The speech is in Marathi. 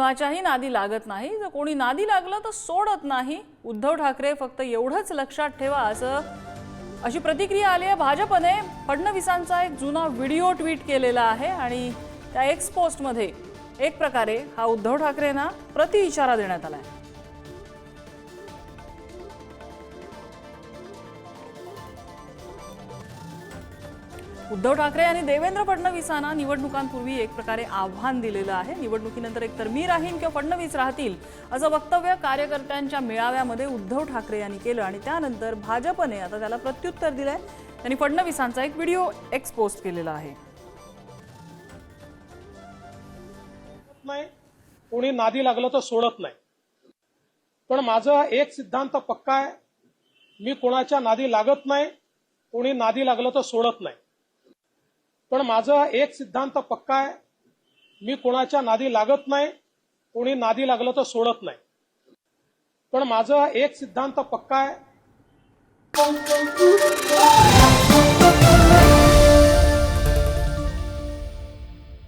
कुणाच्याही नादी लागत नाही. जर कोणी नादी लागलं तर सोडत नाही. उद्धव ठाकरे फक्त एवढंच लक्षात ठेवा असं अशी प्रतिक्रिया आली आहे. भाजपने फडणवीसांचा एक जुना व्हिडिओ ट्विट केलेला आहे आणि त्या एक्स पोस्टमध्ये एक प्रकारे हा उद्धव ठाकरेंना प्रति इशारा देण्यात आला आहे. उद्धव ठाकरे यांनी देवेंद्र फडणवीसांना निवडणुकांपूर्वी एक प्रकारे आव्हान दिलेलं आहे. निवडणुकीनंतर एकतर मी राहीन किंवा फडणवीस राहतील असं वक्तव्य कार्यकर्त्यांच्या मेळाव्यामध्ये उद्धव ठाकरे यांनी केलं आणि त्यानंतर भाजपने आता त्याला प्रत्युत्तर दिलंय. त्यांनी फडणवीसांचा एक व्हिडिओ एक्सपोस्ट केलेला आहे. नाही कोणी नादी लागलं तर सोडत नाही. पण माझा एक सिद्धांत पक्का आहे मी कोणाच्या नादी लागत नाही कोणी नादी लागलं तर सोडत नाही. पण माझा एक सिद्धांत पक्का आहे. मी कोणाच्या नादी लागत नाही कोणी नादी लागलं तर सोडत नाही. पण माझा एक सिद्धांत पक्का आहे.